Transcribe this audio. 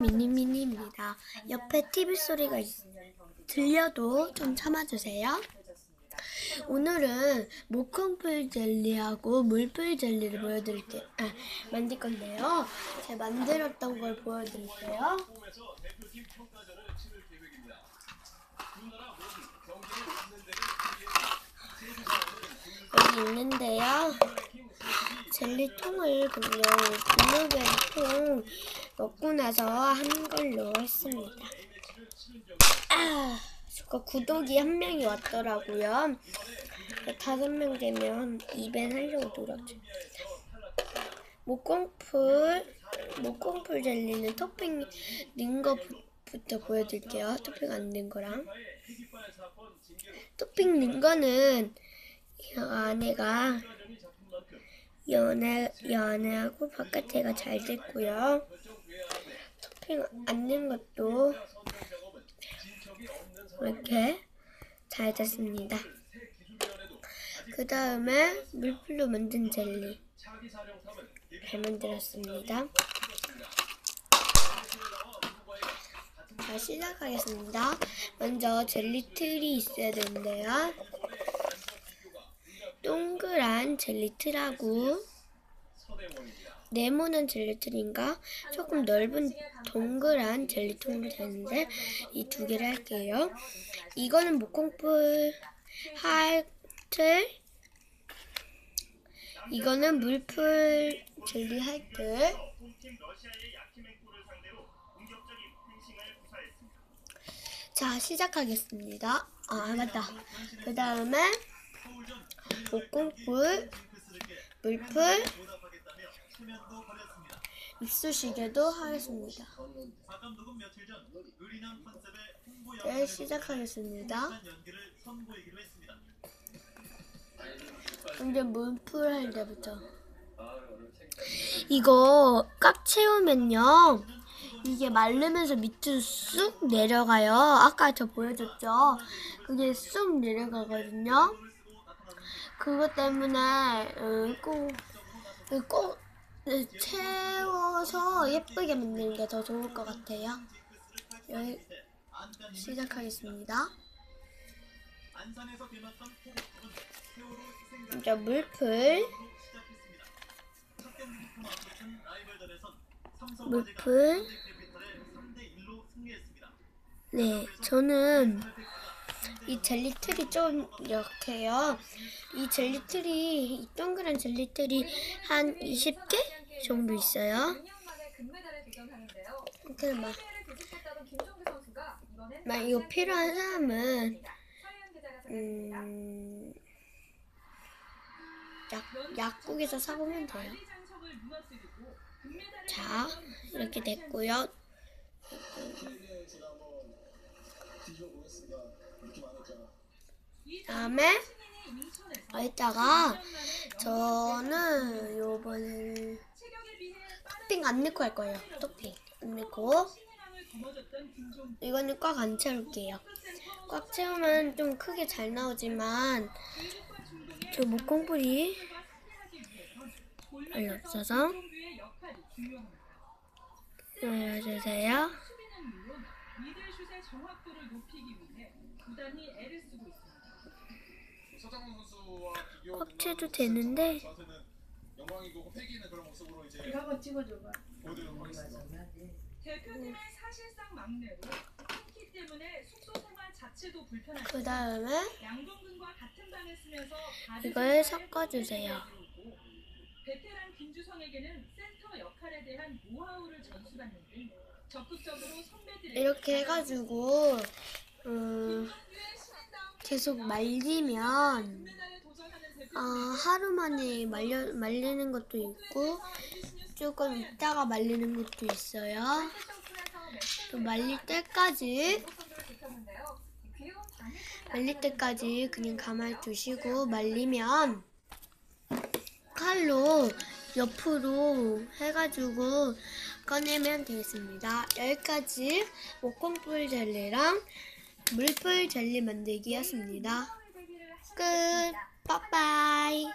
미니미니입니다. 옆에 TV 소리가 있- 들려도 좀 참아주세요. 오늘은 모콩풀 젤리하고 물풀 젤리를 보여드릴게요. 아, 만들 건데요. 제가 만들었던 걸 보여드릴게요. 여기 있는데요. 젤리통을 그냥 비누개 통 넣고 나서 한 걸로 했습니다. 아, 저거 구독이 한 명이 왔더라고요. 다섯 명 되면 이벤 하려고 노력 중. 목공풀, 목공풀 젤리는 토핑 넣은 거부터 보여드릴게요. 토핑 안 넣은 거랑. 토핑 넣은 거는 이 안에가 연해, 연해하고 바깥에가 잘 됐고요. 토핑 안 넣은 것도 이렇게 잘 됐습니다. 그 다음에 물풀로 만든 젤리 잘 만들었습니다. 자 시작하겠습니다. 먼저 젤리 틀이 있어야 되는데요. 동그란 젤리 틀하고 네모난 젤리 틀인가 조금 넓은 동그란 젤리 통도 되는데 이 두 개를 할게요. 이거는 목공풀 할틀 이거는 물풀 젤리 할틀 자 시작하겠습니다. 아 맞다. 그 다음에 목공풀 물풀 입수시개도 하겠습니다. 네, 시작하겠습니다. 먼저 물풀 할 때부터. 이거 꽉 채우면요. 이게 마르면서 밑으로 쑥 내려가요. 아까 저 보여줬죠? 그게 쑥 내려가거든요. 그것 때문에 어, 꼭, 꼭 채워서 예쁘게 만드는 게 더 좋을 것 같아요. 여기 시작하겠습니다. 이제 물풀 물풀 네 저는 이 젤리 틀이 좀 이렇게요. 이 젤리 틀이 이 동그란 젤리 틀이 한 20개 정도 있어요. 막, 막 이거 필요한 사람은 음, 약, 약국에서 사보면 돼요. 자, 이렇게 됐고요. 다음에 여기다가 저는 요번에 토핑 안 넣고 할 거예요. 토핑 안 넣고 이거는 꽉 안 채울게요. 꽉 채우면 좀 크게 잘 나오지만 저 목공풀이 별로 없어서 넣어주세요. 서장훈 선수와 비교 꽉 채도 되는데 영광이고 호패기는 그런 모습으로 이제 이거 한번 찍어줘봐. 보여드리도록 하겠습니다. 대표팀의 사실상 막내로 키 때문에 숙소 생활 자체도 불편할 그 다음에 양동근과 같은 방을 쓰면서 이걸 섞어주세요. 베테랑 김주성에게는 센터 역할에 대한 노하우를 전수받는 등 적극적으로 선배들에게 이렇게 해가지고 음, 계속 말리면 어, 하루 만에 말려, 말리는 것도 있고 조금 있다가 말리는 것도 있어요. 또 말릴 때까지 말릴 때까지 그냥 가만히 두시고 말리면 칼로 옆으로 해가지고 꺼내면 되겠습니다. 여기까지 목공풀 젤리랑 물풀 젤리 만들기 였습니다. 끝. 빠빠이.